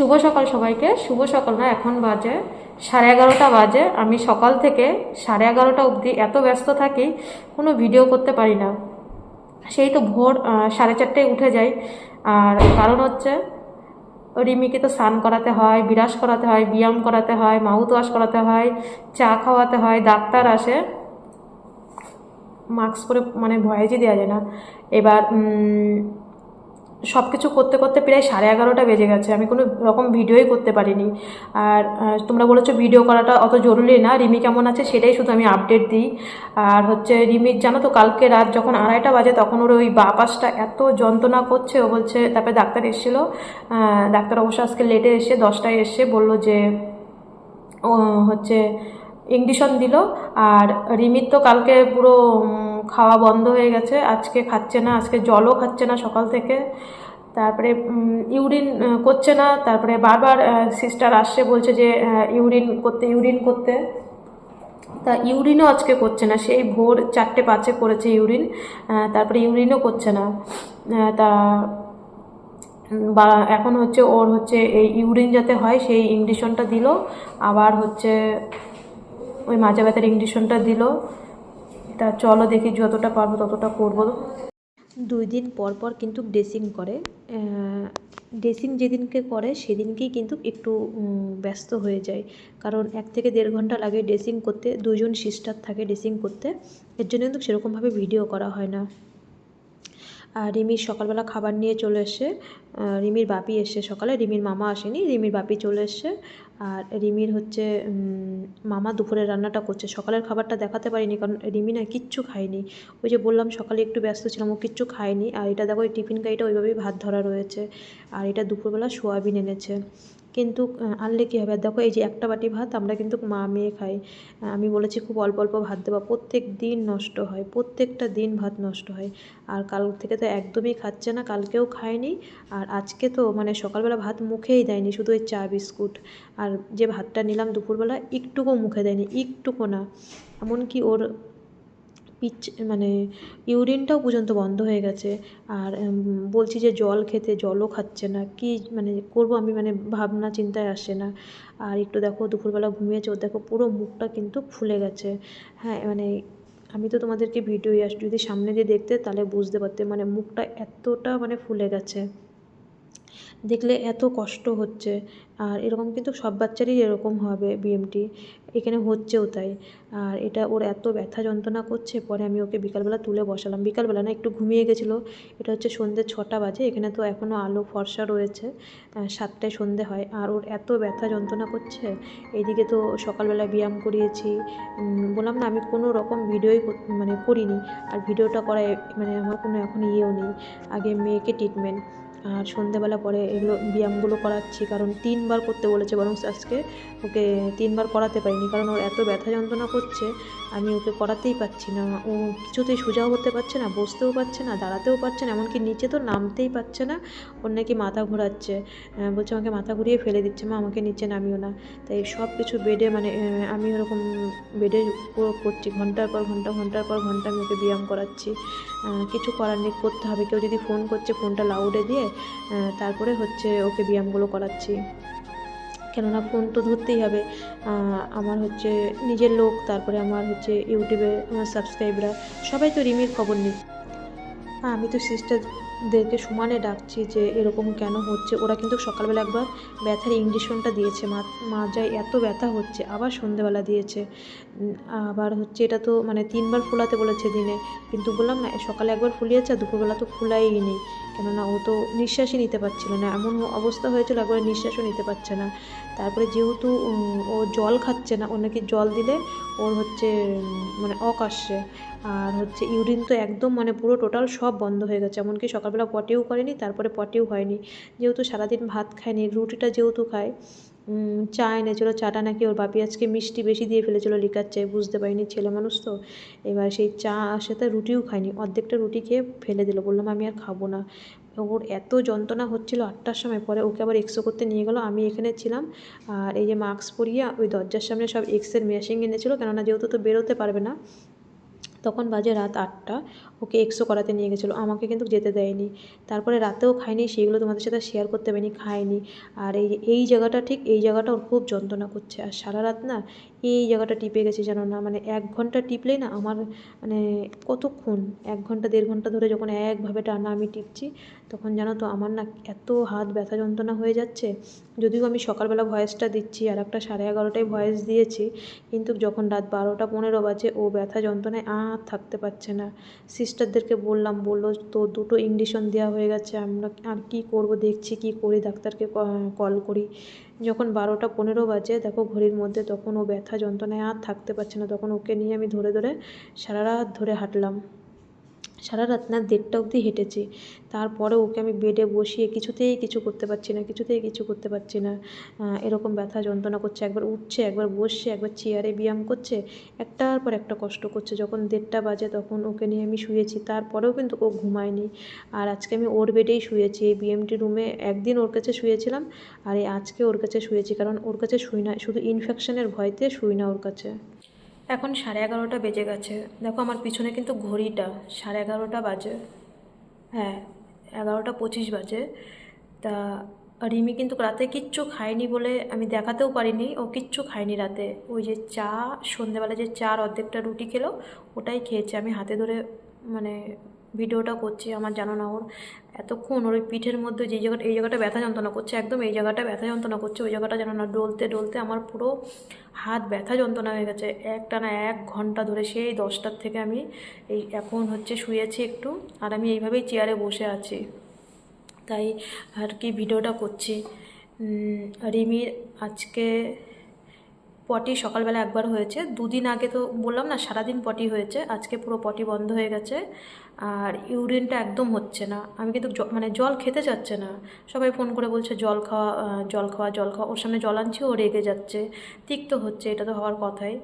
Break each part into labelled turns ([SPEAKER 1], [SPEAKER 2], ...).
[SPEAKER 1] শুভ সকাল সবাইকে। শুভ সকাল না, এখন বাজে সাড়ে এগারোটা বাজে। আমি সকাল থেকে সাড়ে এগারোটা অবধি এত ব্যস্ত থাকি, কোনো ভিডিও করতে পারি না। সেই তো ভোর সাড়ে চারটায় উঠে যাই। আর কারণ হচ্ছে, রিমিকে তো স্নান করাতে হয়, বিরাস করাতে হয়, ব্যায়াম করাতে হয় মাউথ ওয়াশ করাতে হয়, চা খাওয়াতে হয়, ডাক্তার আসে। মাস্ক পরে মানে ভয়েজই দেওয়া যায় না। এবার সব কিছু করতে করতে প্রায় সাড়ে এগারোটা বেজে গেছে। আমি কোনো রকম ভিডিওই করতে পারিনি। আর তোমরা বলেছ ভিডিও করাটা অত জরুরি না। রিমি কেমন আছে সেটাই শুধু আমি আপডেট দিই। আর হচ্ছে রিমির জানো তো, কালকে রাত যখন আড়াইটা বাজে তখন ওর ওই বা পাশটা এত যন্ত্রণা করছে। ও বলছে, তারপরে ডাক্তার এসেছিল। ডাক্তার অবশ্য আজকে লেটে এসে দশটায় এসে বলল যে, ও হচ্ছে ইঞ্জেকশন দিল। আর রিমির তো কালকে পুরো খাওয়া বন্ধ হয়ে গেছে, আজকে খাচ্ছে না, আজকে জলও খাচ্ছে না সকাল থেকে। তারপরে ইউরিন করছে না, তারপরে বারবার সিস্টার আসছে, বলছে যে ইউরিন করতে ইউরিন করতে। তা ইউরিনও আজকে করছে না, সেই ভোর চারটে পাঁচে করেছে ইউরিন তারপরে ইউরিনও করছে না। তা বা, এখন হচ্ছে ওর হচ্ছে এই ইউরিন যাতে হয়, সেই ইঞ্জেকশনটা দিল, আবার হচ্ছে ওই মাজা ব্যথার ইঞ্জেকশনটা দিল। তা চলো দেখি যতটা পারব ততটা করব। দুই দিন পর পর কিন্তু ড্রেসিং করে। ড্রেসিং যেদিনকে করে সেদিনকেই কিন্তু একটু ব্যস্ত হয়ে যায়। কারণ এক থেকে দেড় ঘণ্টা লাগে ড্রেসিং করতে দুজন সিস্টার থাকে ড্রেসিং করতে। এর জন্য কিন্তু সেরকমভাবে ভিডিও করা হয় না। রিমির সকালবেলা খাবার নিয়ে চলে এসে রিমির বাপি এসে সকালে, রিমির মামা আসেনি, রিমির বাপি চলে এসে, আর রিমির হচ্ছে মামা দুপুরে রান্নাটা করছে। সকালের খাবারটা দেখাতে পারিনি কারণ রিমি না কিচ্ছু খায়নি। ওই যে বললাম সকালে একটু ব্যস্ত ছিলাম, ও কিচ্ছু খায়নি। আর এটা দেখো ওই টিফিন গাড়িটা ওইভাবেই ভাত ধরা রয়েছে। আর এটা দুপুরবেলা সোয়াবিন এনেছে। কিন্তু আনলে কী হবে? দেখো, এই যে একটা বাটি ভাত আমরা কিন্তু মা মেয়ে খাই। আমি বলেছি খুব অল্প অল্প ভাত দেওয়া প্রত্যেক দিন নষ্ট হয়, প্রত্যেকটা দিন ভাত নষ্ট হয়। আর কাল থেকে তো একদমই খাচ্ছে না, কালকেও খায়নি। আর আজকে তো মানে সকালবেলা ভাত মুখেই দেয়নি, শুধু ওই চা, বিস্কুট। আর যে ভাতটা নিলাম দুপুরবেলা, একটুকু মুখে দেয়নি, একটুকু না। এমনকি ওর পিচ মানে ইউরিনটাও পর্যন্ত বন্ধ হয়ে গেছে। আর বলছি যে জল খেতে, জলও খাচ্ছে না। কি মানে করব আমি? মানে ভাবনা, চিন্তায় আসে না। আর একটু দেখো, দুপুরবেলা ঘুমিয়েছে, ওর দেখো পুরো মুখটা কিন্তু ফুলে গেছে। হ্যাঁ মানে আমি তো তোমাদেরকে ভিডিও, যদি সামনে দিয়ে দেখতে, তাহলে বুঝতে পারতে মানে মুখটা এতটা মানে ফুলে গেছে। দেখলে এত কষ্ট হচ্ছে। আর এরকম কিন্তু সব বাচ্চারই এরকম হবে বিএমটি এখানে হচ্ছেও তাই। আর এটা ওর এত ব্যথা যন্ত্রণা করছে, পরে আমি ওকে বিকালবেলা তুলে বসালাম। বিকালবেলা না একটু ঘুমিয়ে গেছিল। এটা হচ্ছে সন্ধ্যে ছটা বাজে। এখানে তো এখনও আলো ফর্সা রয়েছে। সাতটায় সন্ধে হয়। আর ওর এত ব্যথা যন্ত্রণা করছে। এইদিকে তো সকালবেলা ব্যায়াম করিয়েছি। বললাম না, আমি কোনো রকম ভিডিওই মানে করিনি। আর ভিডিওটা করায় মানে আমার কোনো এখন ইয়েও নেই। আগে মেয়েকে ট্রিটমেন্ট আর সন্ধেবেলা পরে এগুলো ব্যায়ামগুলো করাচ্ছি, কারণ তিনবার করতে বলেছে বরং আজকে ওকে তিনবার করাতে পারিনি, কারণ ওর এত ব্যথা যন্ত্রণা করছে, আমি ওকে করাতেই পারছি না। ও কিছুতেই সোজাও হতে পারছে না, বসতেও পারছে না, দাঁড়াতেও পারছে না, এমনকি নিচে তো নামতেই পারছে না, ওর নাকি মাথা ঘোরাচ্ছে। বলছে আমাকে মাথা ঘুরিয়ে ফেলে দিচ্ছে, মা আমাকে নিচে নামিও না। তাই সব কিছু বেডে মানে আমি ওরকম বেডে করছি, ঘণ্টার পর ঘণ্টা, ঘণ্টার পর ঘণ্টা আমি ওকে ব্যায়াম করাচ্ছি। কিছু করার নেই, করতে হবে। কেউ যদি ফোন করছে, ফোনটা লাউডে দিয়ে তারপরে হচ্ছে ওকে ব্যায়ামগুলো করাচ্ছি। কেননা ফোন তো ধরতেই হবে। আমার হচ্ছে নিজের লোক, তারপরে আমার হচ্ছে ইউটিউবে, আমার সাবস্ক্রাইবরা সবাই তো রিমির খবর নিই হ্যাঁ আমি তো সিস্টারদেরকে সমানে ডাকছি যে এরকম কেন হচ্ছে? ওরা কিন্তু সকালবেলা একবার ব্যথার ইঞ্জেকশনটা দিয়েছে। মা মাজায় এত ব্যথা হচ্ছে, আবার সন্ধেবেলা দিয়েছে। আবার হচ্ছে এটা তো মানে তিনবার ফুলাতে বলেছে দিনে। কিন্তু বললাম না, সকালে একবার ফুলিয়েছে দুপুরবেলা তো ফুলাইই নেই কেননা ও তো নিঃশ্বাসই নিতে পারছিল না। এমন অবস্থা হয়েছিল, একবারে নিঃশ্বাসও নিতে পারছে না। তারপরে যেহেতু ও জল খাচ্ছে না ওর নাকি জল দিলে ওর হচ্ছে মানে অক আসছে। আর হচ্ছে ইউরিন তো একদম মানে পুরো টোটাল সব বন্ধ হয়ে গেছে। এমনকি সকালবেলা পটেও করেনি, তারপরে পটেও হয়নি। যেহেতু সারাদিন ভাত খায়নি, রুটিটা যেহেতু খায় চা এনেছিলো চাটা নাকি ওর বাপি আজকে মিষ্টি বেশি দিয়ে ফেলেছিলো লিকার চায়, বুঝতে পারিনি ছেলে মানুষ তো। এবার সেই চা সাথে রুটিও খায়নি, অর্ধেকটা রুটি খেয়ে ফেলে দিল, বললাম আমি আর খাব না। ওর এত যন্ত্রণা হচ্ছিল আটটার সময়, পরে ওকে আবার এক্সো করতে নিয়ে গেলো, আমি এখানে ছিলাম। আর এই যে মাস্ক পরিয়ে ওই দরজার সামনে সব এক্সের মেশিন এনেছিলো, কেননা যেহেতু তো বেরোতে পারবে না তখন বাজে রাত আটটা। ওকে এক্সো করাতে নিয়ে গেছিল। আমাকে কিন্তু যেতে দেয়নি। তারপরে রাতেও খাইনি, সেগুলো তোমাদের সাথে শেয়ার করতে পারিনি, খাইনি। আর এই এই জায়গাটা ঠিক এই জায়গাটা ওর খুব যন্ত্রণা করছে। আর সারা রাত না এই জায়গাটা টিপে গেছে জানো না? মানে এক ঘণ্টা টিপলেই না আমার মানে কতক্ষণ? এক ঘণ্টা, দেড় ঘণ্টা ধরে যখন একভাবে টানা আমি টিপছি, তখন জানো তো আমার না এত হাত ব্যথা যন্ত্রণা হয়ে যাচ্ছে। যদিও আমি সকালবেলা ভয়েসটা দিচ্ছি, আর একটা সাড়ে এগারোটায় ভয়েস দিয়েছি, কিন্তু যখন রাত বারোটা পনেরো বাজে, ও ব্যথা যন্ত্রণায় আর থাকতে পারছে না। সিস্টারদেরকে বললাম, বলল, তো দুটো ইঞ্জেকশন দেওয়া হয়ে গেছে, আমরা আর কী করব? দেখছি কী করি, ডাক্তারকে কল করি। যখন বারোটা পনেরো বাজে, দেখো ঘড়ির মধ্যে তখন ও ব্যথা যন্ত্রণায় আর থাকতে পারছে না। তখন ওকে নিয়ে আমি ধরে ধরে সারা রাত ধরে হাঁটলাম। সারা রাত না দেড়টা অবধি হেঁটেছি। তারপরে ওকে আমি বেডে বসিয়ে কিছুতেই কিছু করতে পারছি না, কিছুতেই কিছু করতে পারছি না। এরকম ব্যথা, যন্ত্রণা করছে, একবার উঠছে, একবার বসছে, একবার চেয়ারে ব্যায়াম করছে, একটার পর একটা কষ্ট করছে। যখন দেড়টা বাজে তখন ওকে নিয়ে আমি শুয়েছি, তারপরেও কিন্তু ও ঘুমায়নি। আর আজকে আমি ওর বেডেই শুয়েছি, এই বিএমটি রুমে একদিন ওর কাছে শুয়েছিলাম আর এই আজকে ওর কাছে শুয়েছি, কারণ ওর কাছে শুই না, শুধু ইনফেকশনের ভয়তে শুই না ওর কাছে। এখন সাড়ে এগারোটা বেজে গেছে। দেখো আমার পিছনে কিন্তু ঘড়িটা, সাড়ে এগারোটা বাজে। হ্যাঁ এগারোটা পঁচিশ বাজে। তা রিমি কিন্তু রাতে কিচ্ছু খায়নি বলে আমি দেখাতেও পারিনি। ও কিচ্ছু খায়নি রাতে। ওই যে চা সন্ধেবেলা যে চার অর্ধেকটা রুটি খেলো, ওটাই খেয়েছে। আমি হাতে ধরে মানে ভিডিওটা করছি আমার জানো না ওর। এতক্ষণ ওর পিঠের মধ্যে যে জায়গাটা এই জায়গাটা ব্যথা যন্ত্রণা করছে, একদম এই জায়গাটা ব্যথা যন্ত্রণা করছে, ওই জায়গাটা জানো না, ডলতে ডলতে আমার পুরো হাত ব্যথা যন্ত্রণা হয়ে গেছে। একটা না এক ঘণ্টা ধরে সেই দশটার থেকে আমি এই এখন হচ্ছে শুয়েছি একটু, আর আমি এইভাবেই চেয়ারে বসে আছি। তাই আর কি ভিডিওটা করছি। রিমির আজকে পটি সকালবেলা একবার হয়েছে। দুদিন আগে তো বললাম না, সারাদিন পটি হয়েছে। আজকে পুরো পটি বন্ধ হয়ে গেছে। আর ইউরিনটা একদম হচ্ছে না। আমি কিন্তু মানে জল খেতে চাচ্ছে না। সবাই ফোন করে বলছে, জল খাওয়া জল খাওয়া জল খাওয়া। ওর সামনে জল আনছি, ও রেগে যাচ্ছে। তিক্ত হচ্ছে, এটা তো হওয়ার কথাই।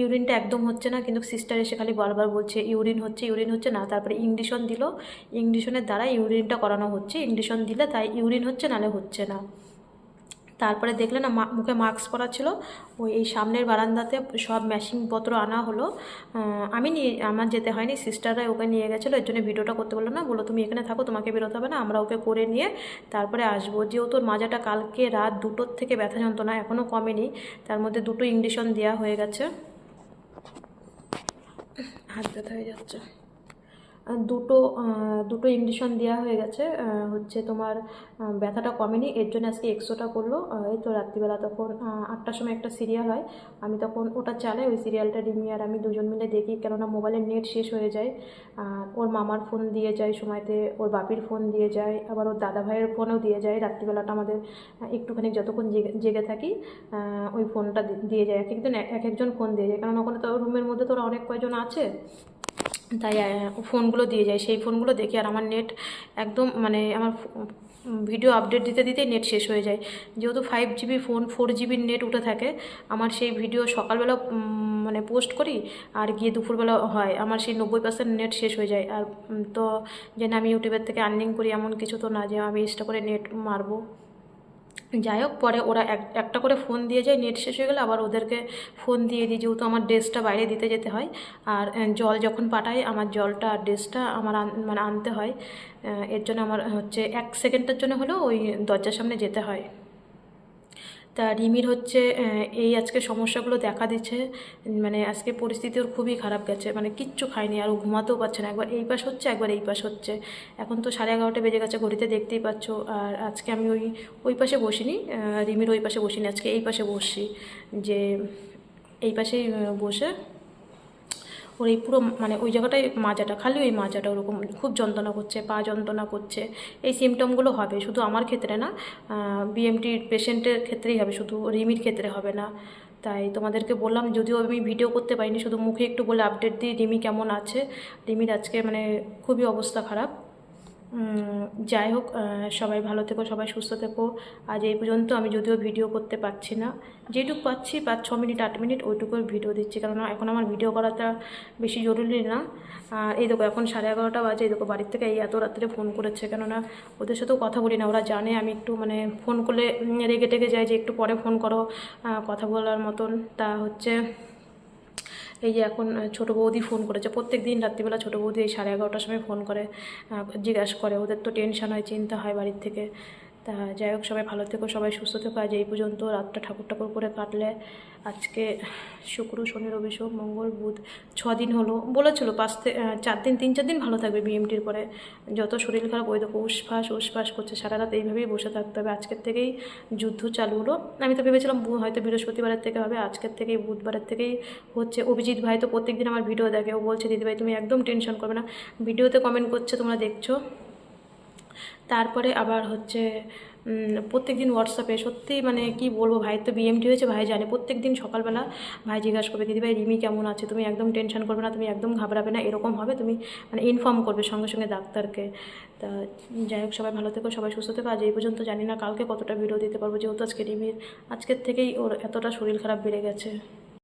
[SPEAKER 1] ইউরিনটা একদম হচ্ছে না, কিন্তু সিস্টার এসে খালি বারবার বলছে, ইউরিন হচ্ছে ইউরিন হচ্ছে। না, তারপরে ইংলিশন দিল। ইংলিশনের দ্বারা ইউরিনটা করানো হচ্ছে। ইংলিশন দিলে তাই ইউরিন হচ্ছে নালে হচ্ছে না। তারপরে দেখলে না মুখে মাস্ক পরা ছিল। ওই এই সামনের বারান্দাতে সব মেশিনপত্র আনা হলো। আমি নিয়ে আমার যেতে হয়নি সিস্টাররাই ওকে নিয়ে গেছিল। এর জন্য ভিডিওটা করতে বলল না বলো তুমি এখানে থাকো, তোমাকে বেরোতে হবে না, আমরা ওকে করে নিয়ে তারপরে আসব। যেহেতু ওর মাজাটা কালকে রাত দুটোর থেকে ব্যথা যন্ত্রণা এখনও কমেনি, তার মধ্যে দুটো ইঞ্জেকশন দেওয়া হয়ে গেছে। হাত ব্যথা হয়ে যাচ্ছে। দুটো দুটো ইঞ্জেকশন দেওয়া হয়ে গেছে। হচ্ছে তোমার ব্যথাটা কমেনি, এর জন্য আজকে এক্সোটা করল। এই তো রাত্রিবেলা তখন আটটার সময় একটা সিরিয়াল হয়। আমি তখন ওটা চালাই, ওই সিরিয়ালটা রিমি আর আমি দুজন মিলে দেখি, কেননা মোবাইলের নেট শেষ হয়ে যায়। ওর মামার ফোন দিয়ে যায় সময়তে, ওর বাপির ফোন দিয়ে যায়, আবার ওর দাদা ভাইয়ের ফোনেও দিয়ে যায়। রাত্রিবেলাটা আমাদের একটুখানি যতক্ষণ জেগে জেগে থাকি ওই ফোনটা দিয়ে যায়। এক একজন এক একজন ফোন দিয়ে যায় কারণ ওখানে তো রুমের মধ্যে তো অনেক কয়জন আছে। তাই ফোনগুলো দিয়ে যায়। সেই ফোনগুলো দেখি আর আমার নেট একদম মানে আমার ভিডিও আপডেট দিতে দিতেই নেট শেষ হয়ে যায়। যেহেতু ফাইভ জিবি ফোন ফোর জিবির নেট উঠে থাকে, আমার সেই ভিডিও সকালবেলা মানে পোস্ট করি আর গিয়ে দুপুরবেলা হয়। আমার সেই নব্বই পার্সেন্ট নেট শেষ হয়ে যায়। আর তো যে আমি ইউটিউবের থেকে আর্নিং করি এমন কিছু তো না যে আমি এক্সট্রা করে নেট মারবো। যাই হোক, পরে ওরা এক, একটা করে ফোন দিয়ে যায়, নেট শেষ হয়ে গেলে আবার ওদেরকে ফোন দিয়ে দিই, যেহেতু আমার ড্রেসটা বাইরে দিতে যেতে হয়। আর জল যখন পাঠাই, আমার জলটা আর ড্রেসটা আমার মানে আনতে হয়। এর জন্য আমার হচ্ছে এক সেকেন্ডের জন্য হলেও ওই দরজার সামনে যেতে হয়। তা রিমির হচ্ছে এই আজকে সমস্যাগুলো দেখা দিচ্ছে। মানে আজকে পরিস্থিতি ওর খুবই খারাপ গেছে। মানে কিচ্ছু খায়নি আর ও ঘুমাতেও পারছে না। একবার এই পাশ হচ্ছে, একবার এই পাশ হচ্ছে। এখন তো সাড়ে এগারোটা বেজে গেছে, ঘড়িতে দেখতেই পাচ্ছ। আর আজকে আমি ওই ওই পাশে বসিনি রিমির ওই পাশে বসিনি। আজকে এই পাশে বসি যে, এই পাশেই বসে ওর এই পুরো মানে ওই জায়গাটায় মাজাটা, খালি ওই মাজাটা ওরকম খুব যন্ত্রণা করছে, পা যন্ত্রণা করছে। এই সিমটমগুলো হবে, শুধু আমার ক্ষেত্রে না বিএমটির পেশেন্টের ক্ষেত্রেই হবে, শুধু রিমির ক্ষেত্রে হবে না। তাই তোমাদেরকে বললাম, যদিও আমি ভিডিও করতে পারিনি, শুধু মুখে একটু বলে আপডেট দিই, রিমি কেমন আছে? রিমির আজকে মানে খুবই অবস্থা খারাপ। যাই হোক সবাই ভালো থেকো, সবাই সুস্থ থেকো। আজ এই পর্যন্ত আমি যদিও ভিডিও করতে পারছি না। যেটুকু পাচ্ছি, পাঁচ, ছ মিনিট, আট মিনিট ওইটুকু ভিডিও দিচ্ছি। কারণ এখন আমার ভিডিও করাটা বেশি জরুরি না। আর এই দেখো, এখন সাড়ে এগারোটা বাজে। এই দেখো, বাড়ির থেকে এই এত রাত্রে ফোন করেছে। কেননা ওদের সাথেও কথা বলি না। ওরা জানে আমি একটু মানে ফোন করলে রেগে টেগে যাই যে, একটু পরে ফোন করো কথা বলার মতন। তা হচ্ছে এই যে এখন ছোটো বৌদি ফোন করেছে। প্রত্যেক দিন রাত্রিবেলা ছোটো বৌদি এই সাড়ে এগারোটার সময় ফোন করে জিজ্ঞাসা করে। ওদের তো টেনশন হয়, চিন্তা হয় বাড়ির থেকে। তা যাই হোক, সবাই ভালো থেকো, সবাই সুস্থ থেকো। আজ এই পর্যন্ত রাতটা ঠাকুর ঠাকুর করে কাটলে। আজকে শুক্র, শনি, রবি, সোম, মঙ্গল, বুধ ছ দিন হলো। বলেছিল পাঁচ চার দিন, তিন চার দিন ভালো থাকবে বিএমটির পরে। যত শরীর খারাপ ওই দেখো উসফাস উসফাস করছে। সারা রাত এইভাবেই বসে থাকতে হবে। আজকের থেকেই যুদ্ধ চালু হলো। আমি তো ভেবেছিলাম হয়তো বৃহস্পতিবারের থেকে হবে। আজকের থেকেই, বুধবারের থেকেই হচ্ছে। অভিজিৎ ভাই তো প্রত্যেকদিন আমার ভিডিও দেখে। ও বলছে দিদিভাই তুমি একদম টেনশন করবে না। ভিডিওতে কমেন্ট করছে, তোমরা দেখছ। তারপরে আবার হচ্ছে প্রত্যেক দিন হোয়াটসঅ্যাপে সত্যি মানে কি বলব, ভাই তো বিএমটি হয়েছে, ভাই জানে প্রত্যেক দিন সকালবেলা ভাই জিজ্ঞাসা করবে দিদিভাই রিমি কেমন আছে? তুমি একদম টেনশন করবে না, তুমি একদম ঘাবড়াবে না, এরকম হবে? তুমি মানে ইনফর্ম করবে সঙ্গে সঙ্গে ডাক্তারকে। তা যাই হোক, সবাই ভালো থেকো, সবাই সুস্থ থেকো। আজ এই পর্যন্ত জানি না কালকে কতটা ভিডিও দিতে পারব, যেহেতু আজকে রিমির, আজকের থেকেই ওর এতটা শরীর খারাপ বেড়ে গেছে।